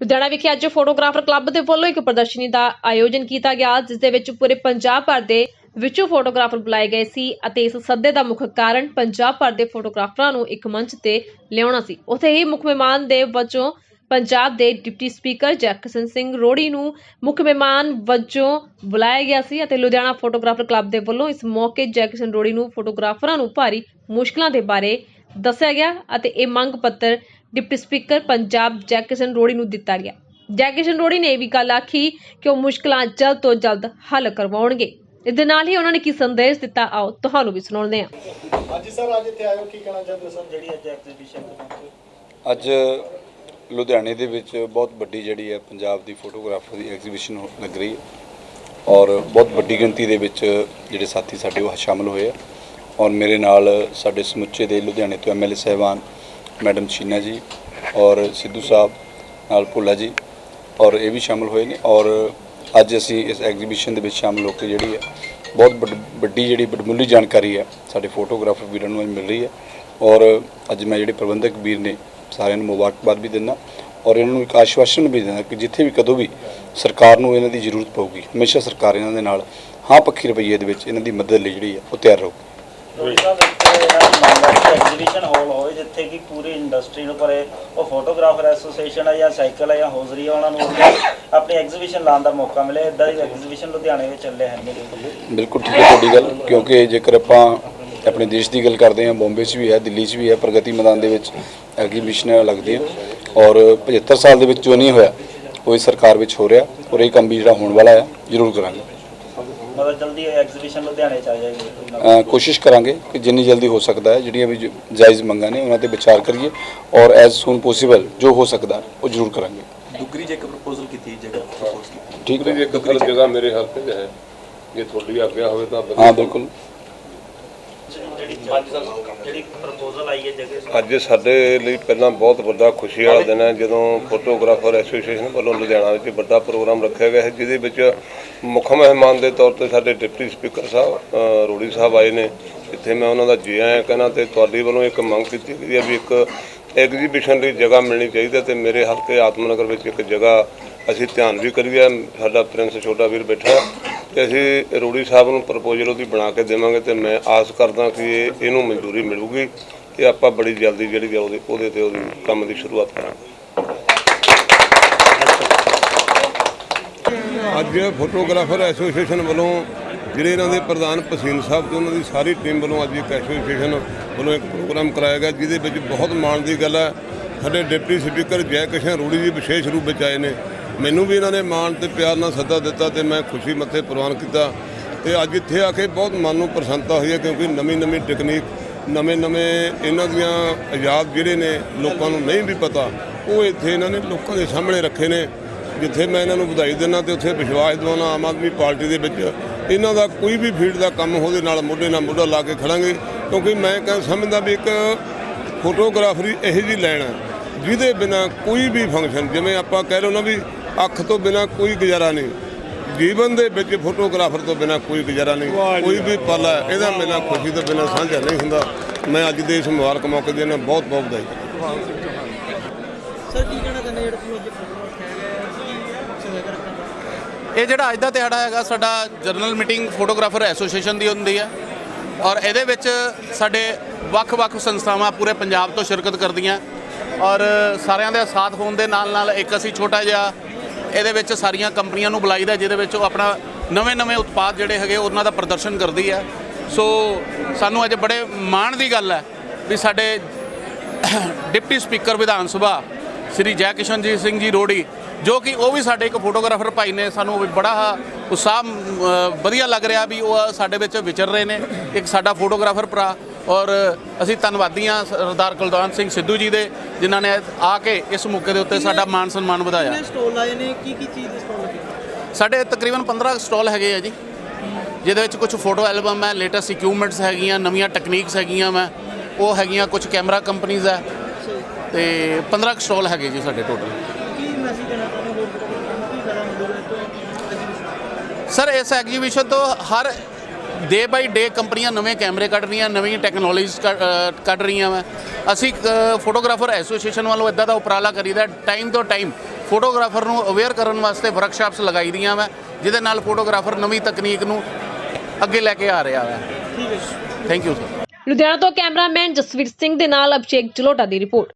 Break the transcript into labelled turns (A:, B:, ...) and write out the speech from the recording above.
A: ਲੁਧਿਆਣਾ ਵਿਖੇ ਅੱਜ photographer club ਦੇ ਵੱਲੋਂ ਇੱਕ ਪ੍ਰਦਰਸ਼ਨੀ ਦਾ ਆਯੋਜਨ ਕੀਤਾ ਗਿਆ, ਜਿਸ ਦੇ ਵਿੱਚ ਪੂਰੇ ਪੰਜਾਬ ਭਰ ਦੇ ਵਿੱਚੋਂ ਫੋਟੋਗ੍ਰਾਫਰ ਬੁਲਾਏ ਗਏ ਸੀ ਅਤੇ ਇਸ ਸੱਦੇ ਦਾ ਮੁੱਖ ਕਾਰਨ ਪੰਜਾਬ ਭਰ ਦੇ ਫੋਟੋਗ੍ਰਾਫਰਾਂ ਨੂੰ ਇੱਕ ਮੰਚ ਤੇ ਲਿਆਉਣਾ ਸੀ। ਉੱਥੇ ਹੀ ਮੁੱਖ ਮਹਿਮਾਨ ਦੇ ਵਜੋਂ ਪੰਜਾਬ ਦੇ deputy speaker Jackson Singh Rori ਨੂੰ ਮੁੱਖ ਮਹਿਮਾਨ ਵਜੋਂ ਬੁਲਾਇਆ ਗਿਆ ਸੀ ਅਤੇ ਲੁਧਿਆਣਾ ਫੋਟੋਗ੍ਰਾਫਰ ਕਲੱਬ ਦੇ ਵੱਲੋਂ ਇਸ ਮੌਕੇ ਜੈਕਸਨ ਰੋੜੀ ਨੂੰ ਫੋਟੋਗ੍ਰਾਫਰਾਂ ਨੂੰ ਭਾਰੀ ਮੁਸ਼ਕਲਾਂ ਦੇ ਬਾਰੇ ਦੱਸਿਆ ਗਿਆ ਅਤੇ ਇਹ ਮੰਗ ਪੱਤਰ ਡਿਪਟੀ ਸਪੀਕਰ ਪੰਜਾਬ ਜੈਕਸਨ ਰੋੜੀ ਨੂੰ ਦਿੱਤਾ ਗਿਆ। ਜੈਕਸਨ ਰੋੜੀ ਨੇ ਇਹ ਵੀ ਗੱਲ ਆਖੀ ਕਿ ਉਹ ਮੁਸ਼ਕਲਾਂ ਜਲਦ ਤੋਂ ਜਲਦ ਹੱਲ ਕਰਵਾਉਣਗੇ। ਇਸ ਦੇ ਨਾਲ ਹੀ ਉਹਨਾਂ ਨੇ ਕੀ ਸੰਦੇਸ਼ ਦਿੱਤਾ ਆਓ ਤੁਹਾਨੂੰ ਵੀ ਸੁਣਾਉਂਦੇ ਹਾਂ।
B: ਹਾਂਜੀ ਸਰ ਅੱਜ ਇੱਥੇ ਆਇਓ ਕੀ ਕਹਿਣਾ ਚਾਹੁੰਦੇ ਸਰ ਜਿਹੜੀ ਅੱਜ ਐਗਜ਼ੀਬਿਸ਼ਨ
C: ਅੱਜ ਲੁਧਿਆਣੇ ਦੇ ਵਿੱਚ ਬਹੁਤ ਵੱਡੀ ਜਿਹੜੀ ਹੈ ਪੰਜਾਬ ਦੀ ਫੋਟੋਗ੍ਰਾਫਰ ਦੀ ਐਗਜ਼ੀਬਿਸ਼ਨ ਹੋ- ਲੱਗ ਰਹੀ ਹੈ। ਔਰ ਬਹੁਤ ਵੱਡੀ ਗਿਣਤੀ ਦੇ ਵਿੱਚ ਜਿਹੜੇ ਸਾਥੀ ਸਾਡੇ ਉਹ ਸ਼ਾਮਲ ਹੋਏ ਆ। ਔਰ ਮੇਰੇ ਨਾਲ ਸਾਡੇ ਸਮੁੱਚੇ ਦੇ ਲੁਧਿਆਣੇ ਤੋਂ ਐਮਐਲਏ ਸਾਹਿਬਾਨ ਮੈਡਮ ਸ਼ੀਨਾ ਜੀ ਔਰ ਸਿੱਧੂ ਸਾਹਿਬ ਨਾਲ ਭੁੱਲਾ ਜੀ ਔਰ ਇਹ ਵੀ ਸ਼ਾਮਲ ਹੋਏ ਨੇ ਔਰ ਅੱਜ ਅਸੀਂ ਇਸ ਐਗਜ਼ੀਬਿਸ਼ਨ ਦੇ ਵਿੱਚ ਸ਼ਾਮਲ ਹੋ ਕੇ ਜਿਹੜੀ ਹੈ, ਬਹੁਤ ਵੱਡ- ਵੱਡੀ ਜਿਹੜੀ ਬੜਮੁੱਲੀ ਜਾਣਕਾਰੀ ਹੈ, ਸਾਡੇ ਫੋਟੋਗ੍ਰਾਫਰ ਵੀਰਾਂ ਨੂੰ ਅੱਜ ਮਿਲ ਰਹੀ ਹੈ ਔਰ ਅੱਜ ਮੈਂ ਜਿਹੜੇ ਪ੍ਰਬੰਧਕ ਵੀਰ ਨੇ ਸਾਰਿਆਂ ਨੂੰ ਮੁਬਾਰਕਬਾਦ ਵੀ ਦਿੰਦਾ ਔਰ ਇਹਨਾਂ ਨੂੰ ਇੱਕ ਆਸ਼ਵਾਸਨ ਵੀ ਦਿੰਦਾ ਕਿ ਜਿੱਥੇ ਵੀ ਕਦੋਂ ਵੀ ਸਰਕਾਰ ਨੂੰ ਇਹਨਾਂ ਦੀ ਜ਼ਰੂਰਤ ਪਊਗੀ, ਹਮੇਸ਼ਾ ਸਰਕਾਰ ਇਹਨਾਂ ਦੇ ਨਾਲ, ਹਾਂ ਪੱਖੀ ਰਵੱਈਏ ਦੇ ਵਿੱਚ ਇਹਨਾਂ ਦੀ ਮਦਦ ਲਈ ਜਿਹੜੀ ਹੈ, ਉਹ ਤਿਆਰ ਰਹੂਗੀ।
B: ਐਗਜ਼ੀਬਿਸ਼ਨ ਹਾਲ ਹੋਵੇ, ਜਿੱਥੇ ਕਿ ਪੂਰੀ ਇੰਡਸਟਰੀ ਨੂੰ ਪਰੇ ਉਹ ਫੋਟੋਗ੍ਰਾਫਰ ਐਸੋਸੀਏਸ਼ਨ ਹੈ ਜਾਂ ਸਾਈਕਲ ਹੈ ਜਾਂ ਹੌਜ਼ਰੀ ਹੈ ਉਹਨਾਂ ਨੂੰ ਉੱਥੇ ਆਪਣੀ ਐਗਜ਼ੀਬਿਸ਼ਨ ਲਾਉਣ ਦਾ ਮੌਕਾ ਮਿਲੇ। ਇਦਾਂ ਦੀ ਐਗਜ਼ੀਬਿਸ਼ਨ ਲੁਧਿਆਣੇ ਵਿੱਚ ਚੱਲੇ ਹਨ
C: ਬਿਲਕੁਲ ਠੀਕ ਹੈ ਤੁਹਾਡੀ ਗੱਲ, ਕਿਉਂਕਿ ਜੇਕਰ ਆਪਾਂ ਆਪਣੇ ਦੇਸ਼ ਦੀ ਗੱਲ ਕਰਦੇ ਹਾਂ, ਬੰਬੇ 'ਚ ਵੀ ਹੈ, ਦਿੱਲੀ 'ਚ ਵੀ ਹੈ, ਪ੍ਰਗਤੀ ਮੈਦਾਨ ਦੇ ਵਿੱਚ ਐਗਜ਼ੀਬਿਸ਼ਨਾਂ ਲੱਗਦੀਆਂ ਔਰ 75 ਸਾਲ ਦੇ ਵਿੱਚ ਜੋ ਨਹੀਂ ਹੋਇਆ, ਉਹ ਇਸ ਸਰਕਾਰ ਵਿੱਚ ਹੋ ਰਿਹਾ, ਔਰ ਇਹ ਕੰਮ ਵੀ ਜਿਹੜਾ ਹੋਣ ਵਾਲਾ ਹੈ, ਜ਼ਰੂਰ ਕਰਾਂਗੇ।
B: ਮਤਲਬ ਜਲਦੀ ਐਗਜ਼ੀਬਿਸ਼ਨ ਲੁਧਿਆਣੇ ਚ ਆ ਜਾਏਗੀ।
C: ਅ, ਕੋਸ਼ਿਸ਼ ਕਰਾਂਗੇ ਕਿ ਜਿੰਨੀ ਜਲਦੀ ਹੋ ਸਕਦਾ ਹੈ ਜਿਹੜੀਆਂ ਵੀ ਜ- ਜਾਇਜ਼ ਮੰਗਾਂ ਨੇ ਉਹਨਾਂ ਤੇ ਵਿਚਾਰ ਕਰੀਏ ਔਰ ਐਜ਼ ਸੂਨ ਪੋਸੀਬਲ ਜੋ ਹੋ ਸਕਦਾ ਉਹ ਜ਼ਰੂਰ ਕਰਾਂਗੇ।
D: ਡੁਗਰੀ 'ਚ ਇੱਕ ਪ੍ਰਪੋਜ਼ਲ ਕੀਤੀ ਜਗ੍ਹਾ ਪ੍ਰਪੋਜ਼ ਕੀਤੀ।
C: ਠੀਕ
E: ਜੀ
C: ਹੈ
E: ਇੱਕ ਗਲਤ ਜਗ੍ਹਾ ਮੇਰੇ ਹਲਕੇ 'ਚ ਹੈ। ਜੇ ਤੁਹਾਡੀ ਆਗਿਆ ਹੋਵੇ ਤਾਂ।
C: ਹਾਂ ਬਿਲਕੁਲ।
B: ਜਿਹੜੀ ਜਿਹੜੀ ਪ੍ਰਪੋਜ਼ਲ ਆਈ ਹੈ ਜਗ੍ਹਾ
E: ਅੱਜ ਸਾਡੇ ਲਈ ਪਹਿਲਾਂ ਬਹੁਤ ਵੱਡਾ ਖੁਸ਼ੀ ਵਾਲਾ ਦਿਨ ਹੈ ਜਦੋਂ ਫੋਟੋਗ੍ਰਾਫਰ ਐਸੋਸੀਏਸ਼ਨ ਵੱਲੋਂ ਲੁਧਿਆਣਾ ਵਿੱਚ ਵੱਡਾ ਪ੍ਰੋਗਰਾਮ ਰੱਖਿਆ ਗਿਆ ਹੈ ਜਿਹਦੇ ਵਿੱਚ ਮੁੱਖ ਮਹਿਮਾਨ ਦੇ ਤੌਰ ਤੇ ਸਾਡੇ ਡਿਪਟੀ ਸਪੀਕਰ ਸਾਹਿਬ ਅ, ਰੋੜੀ ਸਾਹਿਬ ਆਏ ਨੇ। ਇੱਥੇ ਮੈਂ ਉਹਨਾਂ ਦਾ ਜੀ ਆਇਆਂ ਕਹਿਣਾ ਤੇ ਤੁਹਾਡੀ ਵੱਲੋਂ ਇੱਕ ਮੰਗ ਕੀਤੀ ਗਈ ਹੈ ਵੀ ਇੱਕ ਐਗਜ਼ੀਬਿਸ਼ਨ ਲਈ ਜਗ੍ਹਾ ਮਿਲਣੀ ਚਾਹੀਦੀ ਹੈ ਤੇ ਮੇਰੇ ਹਲਕੇ ਆਤਮਨਗਰ ਵਿੱਚ ਇੱਕ ਜਗ੍ਹਾ ਅਸੀਂ ਧਿਆਨ ਵੀ ਕਰੀਏ। ਸਾਡਾ ਪ੍ਰਿੰਸ ਛੋਟਾ ਵੀਰ ਬੈਠਾ ਤੇ ਅਸੀਂ ਰੋੜੀ ਸਾਹਿਬ ਨੂੰ ਪ੍ਰਪੋਜ਼ਲ ਉਹਦੀ ਬਣਾ ਕੇ ਦੇਵਾਂਗੇ ਤੇ ਮੈਂ ਆਸ ਕਰਦਾ ਕਿ ਇਹ ਇਹਨੂੰ ਮਨਜ਼ੂਰੀ ਮਿਲੂਗੀ ਤੇ ਆਪਾਂ ਬੜੀ ਜਲਦੀ ਜਿਹੜੀ ਹੈ ਉਹਦੇ ਉਹਦੇ ਤੇ ਉਹਦੀ ਕੰਮ ਦੀ ਸ਼ੁਰੂਆਤ ਕਰਾਂਗੇ।
F: ਅੱਜ ਫੋਟੋਗ੍ਰਾਫਰ ਐਸੋਸੀਏਸ਼ਨ ਵੱਲੋਂ ਜਿਹੜੇ ਇਹਨਾਂ ਦੇ ਪ੍ਰਧਾਨ ਪਸੀਨ ਸਾਹਿਬ ਤੇ ਉਹਨਾਂ ਦੀ ਸਾਰੀ ਟੀਮ ਵੱਲੋਂ ਅੱਜ ਇੱਕ ਐਸੋਸੀਏਸ਼ਨ ਵੱਲੋਂ ਇੱਕ ਪ੍ਰੋਗਰਾਮ ਕਰਾਇਆ ਗਿਆ, ਜਿਹਦੇ ਵਿੱਚ ਬਹੁਤ ਮਾਣ ਦੀ ਗੱਲ ਹੈ। ਸਾਡੇ ਡਿਪਟੀ ਸਪੀਕਰ ਜੈ ਕਿਸ਼ਨ ਰੂੜੀ ਜੀ ਵਿਸ਼ੇਸ਼ ਰੂਪ ਵਿੱਚ ਆਏ ਨੇ। ਮੈਨੂੰ ਵੀ ਇਹਨਾਂ ਨੇ ਮਾਣ ਤੇ ਪਿਆਰ ਨਾਲ ਸੱਦਾ ਦਿੱਤਾ ਤੇ ਮੈਂ ਖੁਸ਼ੀ ਮੱਥੇ ਪ੍ਰਵਾਨ ਕੀਤਾ। ਤੇ ਅੱਜ ਇੱਥੇ ਆ ਕੇ ਬਹੁਤ ਮਨ ਨੂੰ ਪ੍ਰਸੰਨਤਾ ਹੋਈ ਹੈ ਕਿਉਂਕਿ ਨਵੀਂ ਨਵੀਂ ਟੈਕਨੀਕ ਨਵੇਂ ਨਵੇਂ ਇਹਨਾਂ ਦੀਆਂ ਆਜ਼ਾਦ ਜਿਹੜੇ ਨੇ ਲੋਕਾਂ ਨੂੰ ਨਹੀਂ ਵੀ ਪਤਾ, ਉਹ ਇੱਥੇ ਇਹਨਾਂ ਨੇ ਲੋਕਾਂ ਦੇ ਸਾਹਮਣੇ ਰੱਖੇ ਨੇ। ਜਿੱਥੇ ਮੈਂ ਇਹਨਾਂ ਨੂੰ ਵਧਾਈ ਦਿੰਦਾ ਤੇ ਉੱਥੇ ਵਿਸ਼ਵਾਸ ਦਿਵਾਉਣਾ ਆਮ ਆਦਮੀ ਪਾਰਟੀ ਦੇ ਵਿੱਚ ਇਹਨਾਂ ਦਾ ਕੋਈ ਵੀ ਫੀਲਡ ਦਾ ਕੰਮ ਉਹਦੇ ਨਾਲ ਮੋਢੇ ਨਾਲ ਮੋਢਾ ਲਾ ਕੇ ਖੜਾਂਗੇ। ਕਿਉਂਕਿ ਮੈਂ ਕਹਿ ਸਮਝਦਾ ਵੀ ਇੱਕ ਫੋਟੋਗ੍ਰਾਫਰੀ ਇਹੋ ਜਿਹੀ ਲੈਣ ਹੈ ਜਿਹਦੇ ਬਿਨਾ ਕੋਈ ਵੀ ਫੰਕਸ਼ਨ ਜਿਵੇਂ ਆਪਾਂ ਕਹਿ ਲਓ ਨਾ ਵੀ ਅੱਖ ਤੋਂ ਬਿਨਾ ਕੋਈ ਗੁਜ਼ਾਰਾ ਨਹੀਂ। ਜੀਵਨ ਦੇ ਵਿੱਚ ਫੋਟੋਗ੍ਰਾਫਰ ਤੋਂ ਬਿਨਾ ਕੋਈ ਗੁਜ਼ਾਰਾ ਨਹੀਂ। ਕੋਈ ਵੀ ਪਲ ਹੈ ਇਹਦਾ ਬਿਨਾ ਖੁਸ਼ੀ ਤੋਂ ਬਿਨਾ ਸਾਂਝਾ ਨਹੀਂ ਹੁੰਦਾ। ਮੈਂ ਅੱਜ ਦੇ ਇਸ ਮੁਬਾਰਕ ਮੌਕੇ ਦੇ ਨਾਲ ਬਹੁਤ ਬਹੁਤ ਵਧਾਈ
G: ਸਰ ਕੀ ਕਹਿਣਾ ਚਾਹੁੰਦੇ ਜਿਹੜਾ ਤੁਸੀਂ ਅੱਜ
H: ਇਹ ਜਿਹੜਾ ਅੱਜ ਦਾ ਦਿਹਾੜਾ ਹੈਗਾ ਸਾਡਾ ਜਰਨਲ ਮੀਟਿੰਗ ਫੋਟੋਗ੍ਰਾਫਰ ਐਸੋਸੀਏਸ਼ਨ ਦੀ ਹੁੰਦੀ ਹੈ। ਔਰ ਇਹਦੇ ਵਿੱਚ ਸਾਡੇ ਵੱਖ-ਵੱਖ ਸੰਸਥਾਵਾਂ ਪੂਰੇ ਪੰਜਾਬ ਤੋਂ ਸ਼ਿਰਕਤ ਕਰਦੀਆਂ। ਔਰ ਸਾਰਿਆਂ ਦੇ ਸਾਥ ਹੋਣ ਦੇ ਨਾਲ ਨਾਲ ਇੱਕ ਅਸੀਂ ਛੋਟਾ ਜਿਹਾ ਇਹਦੇ ਵਿੱਚ ਸਾਰੀਆਂ ਕੰਪਨੀਆਂ ਨੂੰ ਬੁਲਾਈਦਾ ਜਿਹਦੇ ਵਿੱਚ ਉਹ ਆਪਣਾ ਨਵੇਂ-ਨਵੇਂ ਉਤਪਾਦ ਜਿਹੜੇ ਹੈਗੇ ਉਹਨਾਂ ਦਾ ਪ੍ਰਦਰਸ਼ਨ ਕਰਦੀ ਹੈ। ਸੋ ਸਾਨੂੰ ਅੱਜ ਬੜੇ ਮਾਣ ਦੀ ਗੱਲ ਹੈ ਵੀ ਸਾਡੇ ਡਿਪਟੀ ਸਪੀਕਰ ਵਿਧਾਨ ਸਭਾ ਸ੍ਰੀ ਜੈ ਕਿਸ਼ਨਜੀਤ ਸਿੰਘ ਜੀ ਰੋੜੀ, ਜੋ ਕਿ ਉਹ ਵੀ ਸਾਡੇ ਇੱਕ ਫੋਟੋਗ੍ਰਾਫਰ ਭਾਈ ਨੇ, ਸਾਨੂੰ ਬੜਾ ਉਤਸ਼ਾਹ ਵਧੀਆ ਲੱਗ ਰਿਹਾ ਵੀ ਉਹ ਸਾਡੇ ਵਿੱਚ ਵਿਚਰ ਰਹੇ ਨੇ। ਇੱਕ ਸਾਡਾ ਫੋਟੋਗ੍ਰਾਫਰ ਭਰਾ ਔਰ ਅਸੀਂ ਧੰਨਵਾਦੀ ਹਾਂ ਸਰਦਾਰ ਕੁਲਦਾਨ ਸਿੰਘ ਸਿੱਧੂ ਜੀ ਦੇ ਜਿਨ੍ਹਾਂ ਨੇ ਆ ਕੇ ਇਸ ਮੌਕੇ ਦੇ ਉੱਤੇ ਸਾਡਾ ਮਾਨ ਸਨਮਾਨ ਵਧਾਇਆ।
G: ਕਿੰਨੇ ਸਟਾਲ ਲਾਏ ਨੇ? ਕੀ ਕੀ ਚੀਜ਼ ਦੇ ਸਟਾਲ ਲੱਗੇ?
H: ਸਾਡੇ ਤਕਰੀਬਨ 15 ਸਟਾਲ ਹੈਗੇ ਆ ਜੀ। ਜਿਹਦੇ ਵਿੱਚ ਕੁਝ ਫੋਟੋ ਐਲਬਮ ਹੈ ਲੇਟੈਸਟ ਇਕਵਿਪਮੈਂਟਸ ਹੈਗੀਆਂ ਨਵੀਆਂ ਟੈਕਨੀਕਸ ਹੈਗੀਆਂ ਮੈਂ। ਉਹ ਹੈਗੀਆਂ ਕੁਝ ਕੈਮਰਾ ਕੰਪਨੀਆਂ ਹੈ। ਤੇ 15 ਸਟਾਲ ਹੈਗੇ ਜੀ ਸਾਡੇ ਟੋਟਲ
G: ਕੀ ਮੈਸੇਜ ਦੇਣਾ ਚਾਹੁੰਦੇ ਹੋ?
H: ਸਰ ਇਸ ਐਗਜੀਬਿਸ਼ਨ ਤੋਂ ਹਰ ਡੇ ਬਾਈ ਡੇ ਕੰਪਨੀਆਂ ਨਵੇਂ ਕੈਮਰੇ ਕੱਢ ਰਹੀਆਂ ਨਵੀਂ ਟੈਕਨੋਲੋਜੀਜ਼ ਕੱਢ ਰਹੀਆਂ ਵਾ। ਅਸੀਂ ਫੋਟੋਗ੍ਰਾਫਰ ਐਸੋਸੀਏਸ਼ਨ ਵੱਲੋਂ ਇਦਾਂ ਦਾ ਉਪਰਾਲਾ ਕਰੀਦਾ ਟਾਈਮ ਤੋਂ ਟਾਈਮ ਫੋਟੋਗ੍ਰਾਫਰ ਨੂੰ ਅਵੇਅਰ ਕਰਨ ਵਾਸਤੇ ਵਰਕਸ਼ਾਪਸ ਲਗਾਈ ਦੀਆਂ ਵਾ ਜਿਹਦੇ ਨਾਲ ਫੋਟੋਗ੍ਰਾਫਰ ਨਵੀਂ ਤਕਨੀਕ ਨੂੰ ਅੱਗੇ ਲੈ ਕੇ ਆ ਰਿਹਾ ਵਾ।
G: ਠੀਕ ਹੈ
H: ਥੈਂਕ ਯੂ ਸਰ
A: ਲੁਧਿਆਣਾ ਤੋਂ ਕੈਮਰਾਮੈਨ ਜਸਵੀਰ ਸਿੰਘ ਦੇ ਨਾਲ ਅਭਿਸ਼ੇਕ ਜਲੋਟਾ ਦੀ ਰਿਪੋਰਟ।